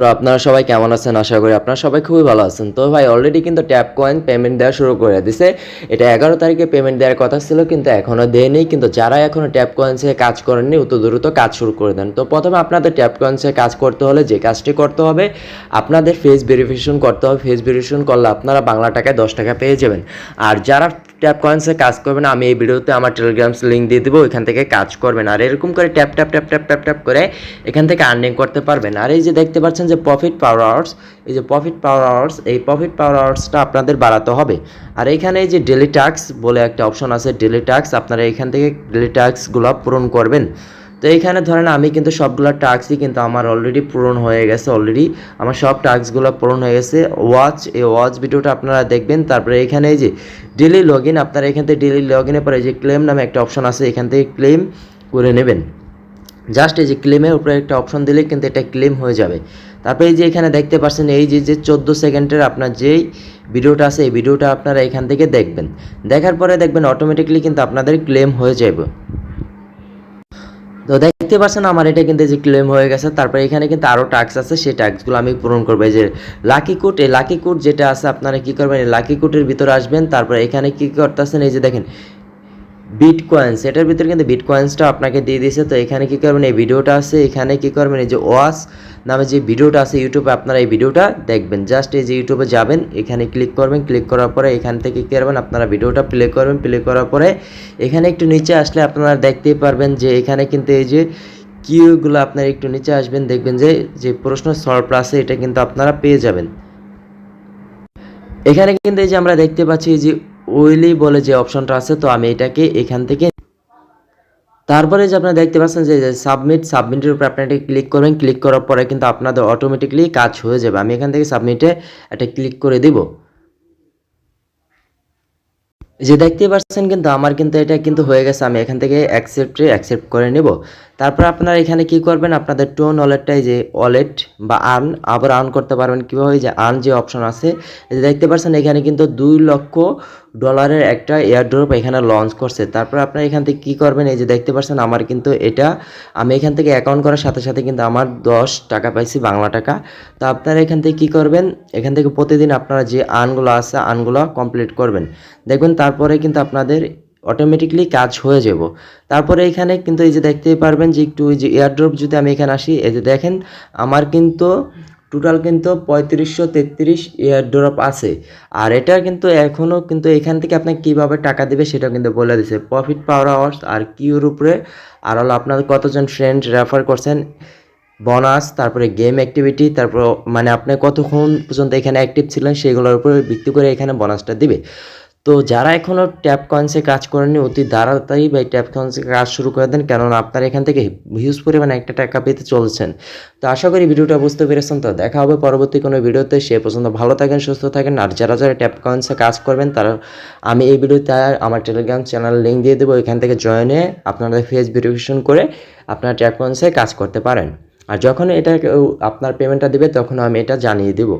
তো আপনারা সবাই কেমন আছেন? আশা করি আপনারা সবাই খুবই ভালো আছেন। তো ভাই অলরেডি কিন্তু ট্যাপ কয়েন পেমেন্ট দেওয়া শুরু করে দিছে। এটা এগারো তারিখে পেমেন্ট দেওয়ার কথা ছিল, কিন্তু এখনও দেয়নি। কিন্তু যারা এখনও ট্যাপ কয়েন্সে কাজ করেননি অত দ্রুত কাজ শুরু করে দেন। তো প্রথমে আপনাদের ট্যাপ কয়েন্সে কাজ করতে হলে যে কাজটি করতে হবে, আপনাদের ফেস ভেরিফিকেশন করতে হবে। ফেস ভেরিফিকেশন করলে আপনারা বাংলা টাকায় দশ টাকা পেয়ে যাবেন। আর যারা ট্যাপ কয়েন্সে কাজ করবে না। আমি এই ভিডিওতে আমার টেলিগ্রামস লিঙ্ক দিয়ে দেবো এখান থেকে কাজ করবেন আর এরকম করে tap tap tap tap tap tap করে এখান থেকে আর্নিং করতে পারবেন। আর এই যে দেখতে পাচ্ছেন যে প্রফিট পাওয়ার আওয়ার্স এই যে প্রফিট পাওয়ার আওয়ার্স এই প্রফিট পাওয়ার আওয়ার্সটা আপনাদের বাড়াতে হবে। আর এখানে এই যে ডেলি টাস্ক বলে একটা অপশন আছে ডেলি টাস্ক আপনারা এখান থেকে ডেলি ট্যাক্সগুলো পূরণ করবেন। তো এইখানে ধরেন আমি কিন্তু সবগুলো টাস্কই কিন্তু আমার অলরেডি পূরণ হয়ে গেছে অলরেডি আমার সব টাস্কগুলো পূরণ হয়ে গেছে। ওয়াচ এই ওয়াচ ভিডিওটা আপনারা দেখবেন। তারপরে এখানে এই যে ডেলি লগ ইন আপনারা এখান থেকে ডেলি লগ ইনের পরে যে ক্লেম নামে একটা অপশন আছে, এখান থেকে ক্লেম করে নেবেন। জাস্ট এই যে ক্লেমের উপরে একটা অপশন দিলে কিন্তু এটা ক্লেম হয়ে যাবে। তারপরে এই যে এখানে দেখতে পাচ্ছেন, এই যে যে চোদ্দ সেকেন্ডের আপনার যেই ভিডিওটা আছে, এই ভিডিওটা আপনারা এখান থেকে দেখবেন। দেখার পরে দেখবেন অটোমেটিকলি কিন্তু আপনাদের ক্লেম হয়ে যাবে তো দেখতে পাচ্ছেন আমার এটা কিন্তু যে ক্লেম হয়ে গেছে। তারপরে এখানে কিন্তু আরও টাস্ক আছে, সেই টাস্কগুলো আমি পূরণ করব। এই যে লাকি কোট এই লাকি কোট যেটা আছে, আপনারা কি করবেন? এই লাকি কোটের ভিতরে আসবেন। তারপরে এখানে কি করতেছেন? এই যে দেখেন বিট কয়েন্স এটার ভিতরে কিন্তু বিট কয়েন্সটা আপনাকে দিয়ে দিয়েছে। তো এখানে কি করবেন? এই ভিডিওটা আছে, এখানে কি করবেন? এই যে ওয়াস নামে যে ভিডিওটা আছে ইউটিউবে আপনারা এই ভিডিওটা দেখবেন। জাস্ট এই যে ইউটিউবে যাবেন, এখানে ক্লিক করবেন। ক্লিক করার পরে এখান থেকে কী করবেন? আপনারা ভিডিওটা প্লে করবেন। প্লে করার পরে এখানে একটু নিচে আসলে আপনারা দেখতেই পারবেন যে এখানে কিন্তু এই যে কিউগুলো আপনারা একটু নিচে আসবেন, দেখবেন যে যে প্রশ্ন সলভ আছে, এটা কিন্তু আপনারা পেয়ে যাবেন। এখানে কিন্তু এই যে আমরা দেখতে পাচ্ছি যে ওয়েলি বলে যে অপশনটা আছে, তো আমি এটাকে এখান থেকে তারপরে যে আপনারা দেখতে পাচ্ছেন যে সাবমিট, সাবমিটের উপর আপনারা এটা ক্লিক করবেন। ক্লিক করার পরে কিন্তু আপনাদের অটোমেটিকলি কাজ হয়ে যাবে। আমি এখান থেকে সাবমিটে একটা ক্লিক করে দিব। যে দেখতে পাচ্ছেন কিন্তু আমার কিন্তু এটা কিন্তু হয়ে গেছে। আমি এখান থেকে অ্যাকসেপ্টে অ্যাকসেপ্ট করে নেব। তারপর আপনারা এখানে কি করবেন? আপনাদের টোন ওয়ালেটটাই যে ওয়ালেট বা আর্ন আবার আর্ন করতে পারবেন। কীভাবে? যে আর্ন যে অপশন আছে দেখতে পাচ্ছেন এখানে কিন্তু দুই লক্ষ ডলারের একটা এয়ারড্রপ এখানে লঞ্চ করছে। তারপর আপনারা এখান থেকে কী করবেন? এই যে দেখতে পাচ্ছেন, আমার কিন্তু এটা, আমি এখান থেকে অ্যাকাউন্ট করার সাথে সাথে কিন্তু আমার দশ টাকা পাইছি বাংলা টাকা। তো আপনারা এখান থেকে কী করবেন? এখান থেকে প্রতিদিন আপনারা যে আর্নগুলো আছে আর্নগুলো কমপ্লিট করবেন। দেখবেন তারপরে কিন্তু আপনাদের অটোমেটিকলি কাজ হয়ে যাব। তারপরে এখানে কিন্তু এই যে দেখতেই পারবেন যে একটু ওই যে এয়ারড্রপ যদি আমি এখানে আসি, এই যে দেখেন, আমার কিন্তু টোটাল কিন্তু পঁয়ত্রিশশো তেত্রিশ এয়ারড্রপ আছে। আর এটা কিন্তু এখনও কিন্তু এখান থেকে আপনাকে কীভাবে টাকা দেবে সেটা কিন্তু বলে দিছে। প্রফিট পাওয়ার আওয়ার্স আর কিউর উপরে। আর হলো আপনাদের কতজন ফ্রেন্ড রেফার করছেন বোনাস তারপরে গেম অ্যাক্টিভিটি তারপর মানে আপনি কতক্ষণ পর্যন্ত এখানে অ্যাক্টিভ ছিলেন, সেগুলোর উপরে ভিত্তি করে এখানে বোনাসটা দিবে। তো যারা এখনও ট্যাপ কয়েন্সে কাজ করেননি, অতি তাড়াতাড়ি বা ট্যাপ কয়েন্সে কাজ শুরু করে দেন। কেননা আপনারা এখান থেকে হিউজ পরিমাণে একটা টাকা পেতে চলছেন। তো আশা করি ভিডিওটা বুঝতে পেরেছেন। তো দেখা হবে পরবর্তী কোনো ভিডিওতে। সে পর্যন্ত ভালো থাকেন, সুস্থ থাকেন। আর যারা যারা ট্যাপ কয়েন্সে কাজ করবেন, তারা আমি এই ভিডিওতে আমার টেলিগ্রাম চ্যানেল লিঙ্ক দিয়ে দেবো। এখান থেকে জয়েনে আপনাদের ফেস ভেরিফিকেশন করে আপনারা ট্যাপ কয়েন্সে কাজ করতে পারেন। আর যখন এটা আপনার পেমেন্টটা দেবে, তখন আমি এটা জানিয়ে দেবো।